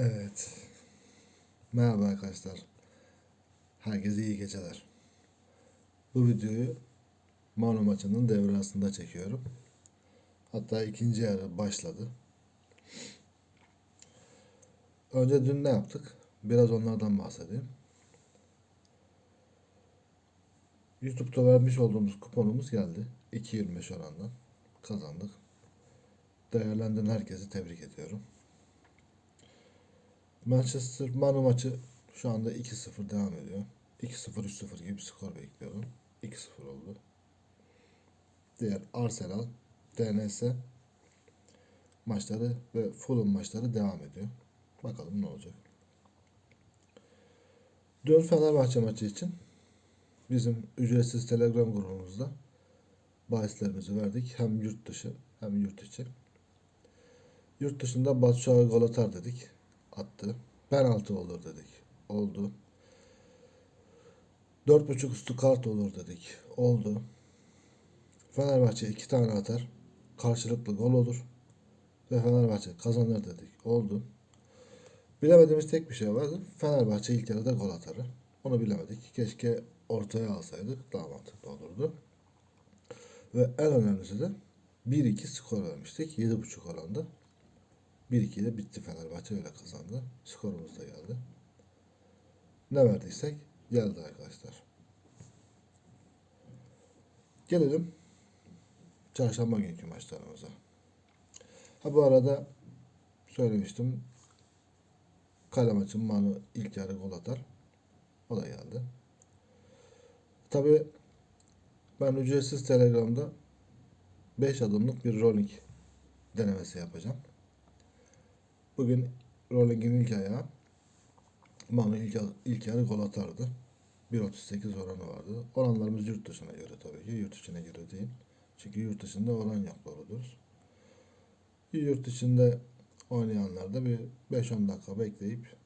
Evet. Merhaba arkadaşlar. Herkese iyi geceler. Bu videoyu Manu maçının devre arasında çekiyorum. Hatta ikinci yarı başladı. Önce dün ne yaptık? Biraz onlardan bahsedeyim. YouTube'da vermiş olduğumuz kuponumuz geldi. 2.25 orandan kazandık. Değerlendiren herkesi tebrik ediyorum. Manchester Manu maçı şu anda 2-0 devam ediyor. 2-0 3-0 gibi skor bekliyordum. 2-0 oldu. Diğer Arsenal, DNS maçları ve Fulham maçları devam ediyor. Bakalım ne olacak. Dün Fenerbahçe maçı için bizim ücretsiz Telegram grubumuzda bahislerimizi verdik. Hem yurt dışı hem yurt içi. Yurt dışında Batshuayi gol atar dedik attı. Penaltı olur dedik. Oldu. 4.5 üstü kart olur dedik. Oldu. Fenerbahçe iki tane atar. Karşılıklı gol olur. Ve Fenerbahçe kazanır dedik. Oldu. Bilemediğimiz tek bir şey vardı. Fenerbahçe ilk yarıda gol atarı. Onu bilemedik. Keşke ortaya alsaydık. Daha mantıklı olurdu. Ve en önemlisi de 1-2 skor vermiştik. 7.5 oranda. 1-2 ile bitti Fenerbahçe öyle kazandı. Skorumuz da geldi. Ne verdiysek geldi arkadaşlar. Gelelim çarşamba günkü maçlarımıza. Ha bu arada söylemiştim. Kale maçın Manu ilk yarı gol atar. O da geldi. Tabi ben ücretsiz Telegram'da 5 adımlık bir rolling denemesi yapacağım. Bugün Rolling'in ilk ayağı Manu ilk, ilk yarı gol atardı. 1.38 oranı vardı. Oranlarımız yurt dışına göre tabii ki. Yurt içine göre değil. Çünkü yurt dışında oran yok doğrudur. Yurt içinde oynayanlar da bir 5-10 dakika bekleyip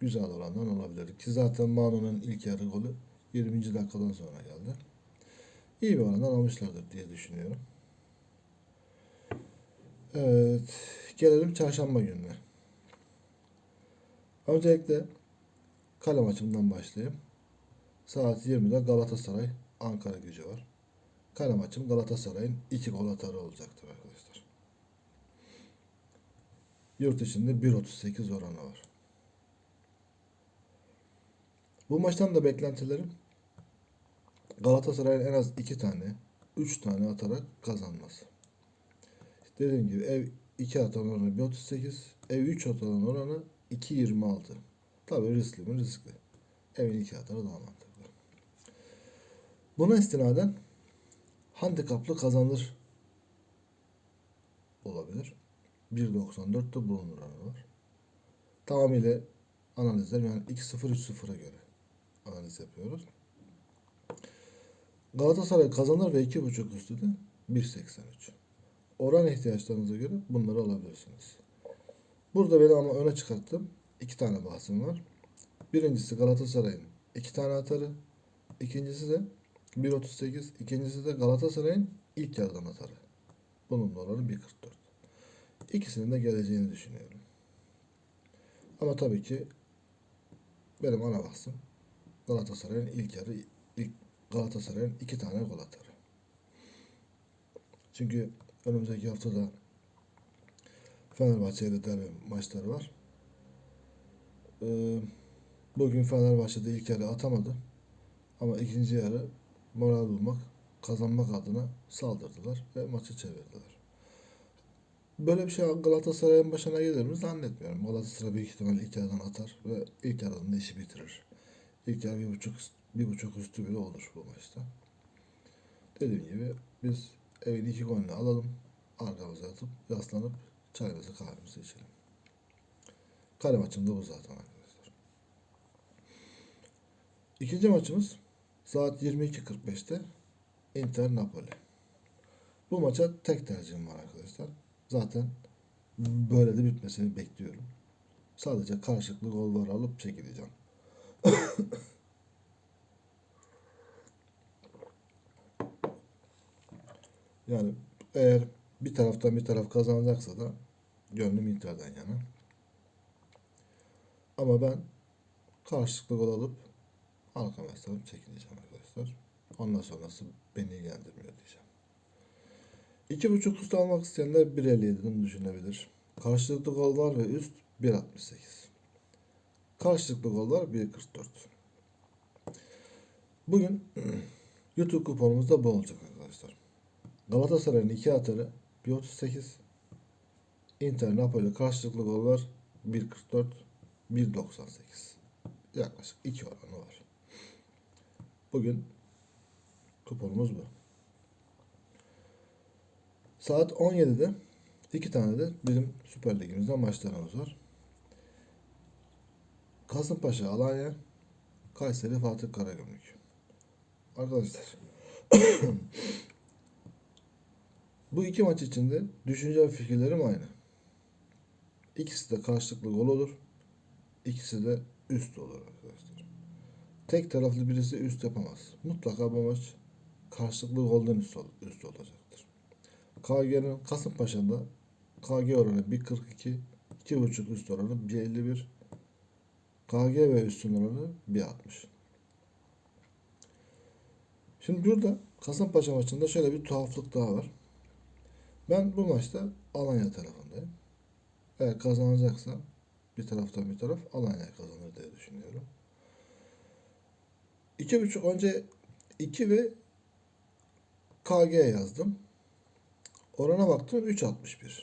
güzel orandan olabilir. Ki zaten Manu'nun ilk yarı golü 20. dakikadan sonra geldi. İyi bir orandan almışlardır diye düşünüyorum. Evet. Gelelim çarşamba gününe. Öncelikle kale maçından başlayayım. Saat 20'de Galatasaray Ankara gücü var. Kale maçım Galatasaray'ın 2 gol atarı olacaktır arkadaşlar. Yurt içinde 1.38 oranı var. Bu maçtan da beklentilerim Galatasaray'ın en az 2 tane, 3 tane atarak kazanması. Dediğim gibi ev 2 atan oranı 1.38, ev 3 atan oranı 2.26. Tabii riskli mi? Riskli. Evin 2 atarı daha mantıklı. Buna istinaden handikaplı kazanır olabilir. 1.94 da bulunur oranı var. Tamamıyla analizler yani 2.0-3.0'a göre analiz yapıyoruz. Galatasaray kazanır ve 2.5 üstü de 1.83. Oran ihtiyaçlarınıza göre bunları alabilirsiniz. Burada benim ama öne çıkarttığım iki tane bahsim var. Birincisi Galatasaray'ın iki tane atarı. İkincisi de 1.38. İkincisi de Galatasaray'ın ilk yarıdan atarı. Bunun da oranı 1.44. İkisinin de geleceğini düşünüyorum. Ama tabii ki benim ana bahsim Galatasaray'ın ilk yarı ilk Galatasaray'ın iki tane gol atarı. Çünkü önümüzdeki haftada Fenerbahçe ile derbi maçları var. Ee, bugün Fenerbahçe'de ilk yarı atamadı. Ama ikinci yarı moral bulmak, kazanmak adına saldırdılar ve maçı çevirdiler. Böyle bir şey Galatasaray'ın başına gelir mi zannetmiyorum. Galatasaray büyük ihtimal ilk yarıdan atar ve ilk yarıdan da işi bitirir. İlk yarı bir buçuk, bir buçuk üstü bile olur bu maçta. Dediğim gibi biz evin iki golünü alalım. Arkamıza yatıp yaslanıp çayımızı kahvemizi içelim. Kale maçında bu zaten arkadaşlar. İkinci maçımız saat 22.45'te Inter Napoli. Bu maça tek tercihim var arkadaşlar. Zaten böyle de bitmesini bekliyorum. Sadece karşılıklı gol var alıp çekileceğim. yani eğer bir taraftan bir taraf kazanacaksa da gönlüm Inter'den yana. Ama ben karşılıklı gol alıp arka mesafemi çekileceğim arkadaşlar. Ondan sonrası beni ilgilendirmiyor diyeceğim. İki buçuk üst almak isteyenler 1.57'den düşünebilir. Karşılıklı gol var ve üst 1.68. Karşılıklı gol var 1.44. Bugün YouTube kuponumuzda bu olacak arkadaşlar. Galatasaray'ın iki atarı 1.38. Inter Napoli karşılıklı gol var 1.44. 1.98. Yaklaşık 2 oranı var. Bugün kuponumuz bu. Saat 17'de iki tane de bizim Süper Ligimizden maçlarımız var. Kasımpaşa Alanya, Kayseri Fatih Karagümrük. Arkadaşlar bu iki maç içinde düşünce ve fikirlerim aynı. İkisi de karşılıklı gol olur. İkisi de üst olur arkadaşlar. Tek taraflı birisi üst yapamaz. Mutlaka bu maç karşılıklı golden üst, ol- üst olacaktır. KG'nin Kasımpaşa'da KG oranı 1.42, 2.5 üst oranı 1.51, KG ve üstün oranı 1.60. Şimdi burada Kasımpaşa maçında şöyle bir tuhaflık daha var. Ben bu maçta Alanya tarafındayım. Eğer kazanacaksa bir taraftan bir taraf Alanya kazanır diye düşünüyorum. İki buçuk önce 2 ve KG yazdım. Orana baktım 3.61.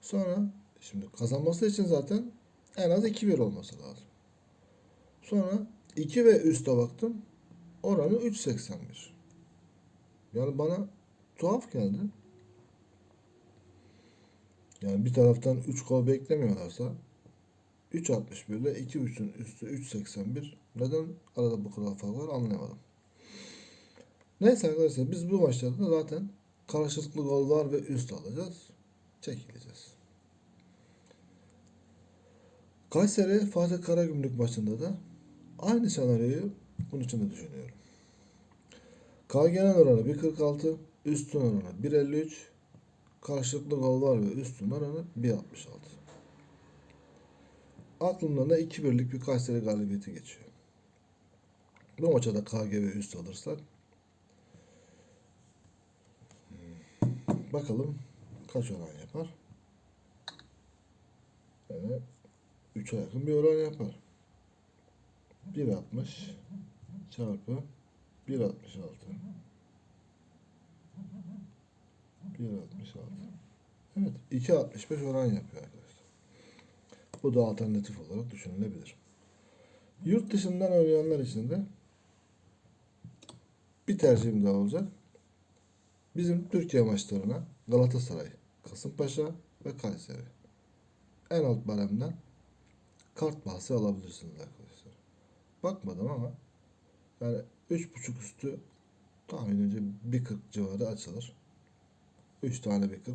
Sonra şimdi kazanması için zaten en az 2-1 olması lazım. Sonra 2 ve üste baktım. Oranı 3.81. Yani bana tuhaf geldi. Yani bir taraftan 3 gol beklemiyorlarsa 3.61 ile 2.5'ün üstü 3.81 neden arada bu kadar fark var anlayamadım. Neyse arkadaşlar biz bu maçlarda zaten karşılıklı gol var ve üst alacağız. Çekileceğiz. Kayseri Fatih Karagümrük maçında da aynı senaryoyu bunun için de düşünüyorum. KG'nin oranı 1.46, üstün oranı 1.53, karşılıklı gol var ve üstün oranı 1.66. Aklımdan da 2-1'lik bir Kayseri galibiyeti geçiyor. Bu maça da KG ve üst alırsak hmm, bakalım kaç oran yapar? Yani 3'e yakın bir oran yapar. 1.60 çarpı 1.66 1.66 Evet 2.65 oran yapıyor arkadaşlar. Bu da alternatif olarak düşünülebilir. Yurt dışından oynayanlar için de bir tercihim daha olacak. Bizim Türkiye maçlarına Galatasaray, Kasımpaşa ve Kayseri. En alt baremden kart bahsi alabilirsiniz arkadaşlar. Bakmadım ama yani 3.5 üstü tahminimce 1.40 civarı açılır. 3 tane 1.40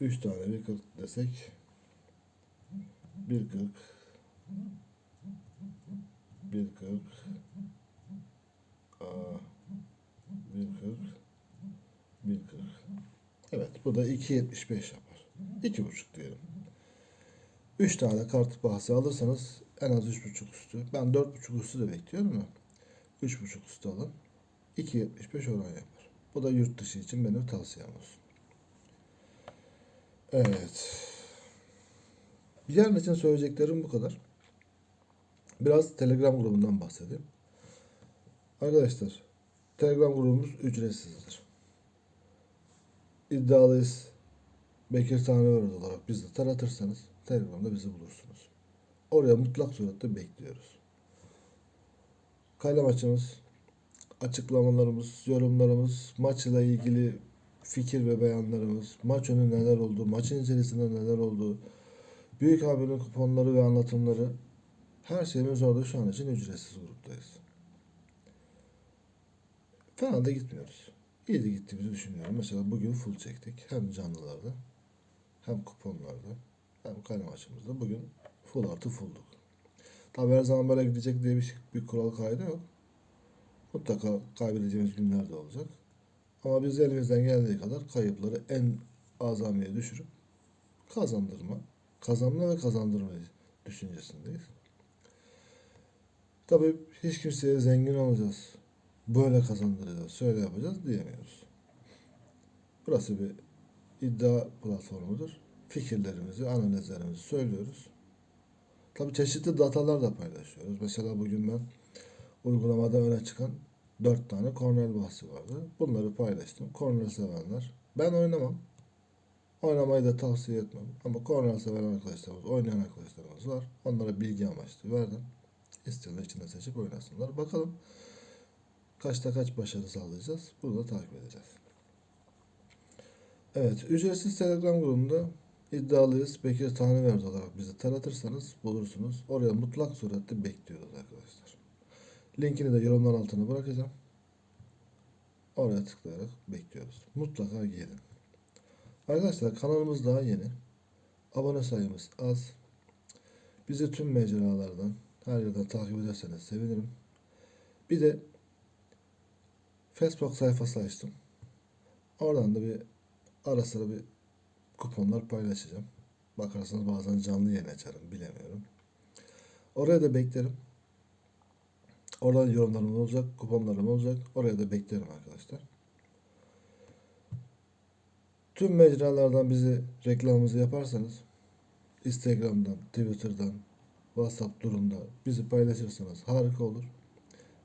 3 tane 1.40 desek 1.40 1.40 Aa, 1.40 1.40 Evet bu da 2.75 yapar. 2.5 diyelim. 3 tane kart bahsi alırsanız en az 3.5 üstü. Ben 4.5 üstü de bekliyorum ama 3.5 üstü alın. 2.75 oran yapar. Bu da yurt dışı için benim tavsiyem olsun. Evet. Yarın için söyleyeceklerim bu kadar. Biraz Telegram grubundan bahsedeyim. Arkadaşlar, Telegram grubumuz ücretsizdir. İddialıyız. Bekir Tanrıverdi olarak bizi taratırsanız Telegram'da bizi bulursunuz. Oraya mutlak surette bekliyoruz. Kale maçımız, açıklamalarımız, yorumlarımız, maçla ilgili fikir ve beyanlarımız, maç önü neler oldu, maçın içerisinde neler oldu, büyük abinin kuponları ve anlatımları her şeyimiz orada şu an için ücretsiz gruptayız. Fena da gitmiyoruz. İyi de gittiğimizi düşünüyorum. Mesela bugün full çektik. Hem canlılarda hem kuponlarda hem kale maçımızda bugün full artı fullduk. Tabi her zaman böyle gidecek diye bir, şey- bir kural kaydı yok. Mutlaka kaybedeceğimiz günler de olacak. Ama biz elimizden geldiği kadar kayıpları en azamiye düşürüp kazandırma, Kazanma ve kazandırma düşüncesindeyiz. Tabii hiç kimseye zengin olacağız. Böyle kazandıracağız, şöyle yapacağız diyemiyoruz. Burası bir iddia platformudur. Fikirlerimizi, analizlerimizi söylüyoruz. Tabii çeşitli datalar da paylaşıyoruz. Mesela bugün ben uygulamada öne çıkan 4 tane kornel bahsi vardı. Bunları paylaştım. Kornel sevenler. Ben oynamam. Oynamayı da tavsiye etmem. Ama kornel seven arkadaşlarımız, oynayan arkadaşlarımız var. Onlara bilgi amaçlı verdim. İsteyenler içinde seçip oynasınlar. Bakalım kaçta kaç başarı sağlayacağız. Bunu da takip edeceğiz. Evet, ücretsiz Telegram grubunda iddialıyız. Bekir Tanrıverdi olarak bizi taratırsanız bulursunuz. Oraya mutlak surette bekliyoruz arkadaşlar. Linkini de yorumlar altına bırakacağım. Oraya tıklayarak bekliyoruz. Mutlaka gelin. Arkadaşlar kanalımız daha yeni. Abone sayımız az. Bizi tüm mecralardan, her yerden takip ederseniz sevinirim. Bir de Facebook sayfası açtım. Oradan da bir ara sıra bir kuponlar paylaşacağım. Bakarsanız bazen canlı yayın açarım bilemiyorum. Oraya da beklerim. Oradan yorumlarım olacak, kuponlarım olacak. Oraya da beklerim arkadaşlar. Tüm mecralardan bizi reklamımızı yaparsanız Instagram'dan, Twitter'dan, WhatsApp durumda bizi paylaşırsanız harika olur.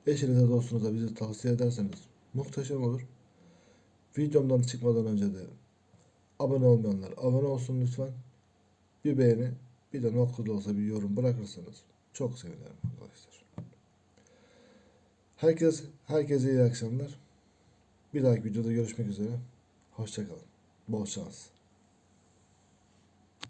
Eşinize dostunuza bizi tavsiye ederseniz muhteşem olur. Videomdan çıkmadan önce de abone olmayanlar abone olsun lütfen. Bir beğeni, bir de noktada olsa bir yorum bırakırsanız çok sevinirim arkadaşlar. Herkes, herkese iyi akşamlar. Bir dahaki videoda görüşmek üzere. Hoşçakalın. Bol şans.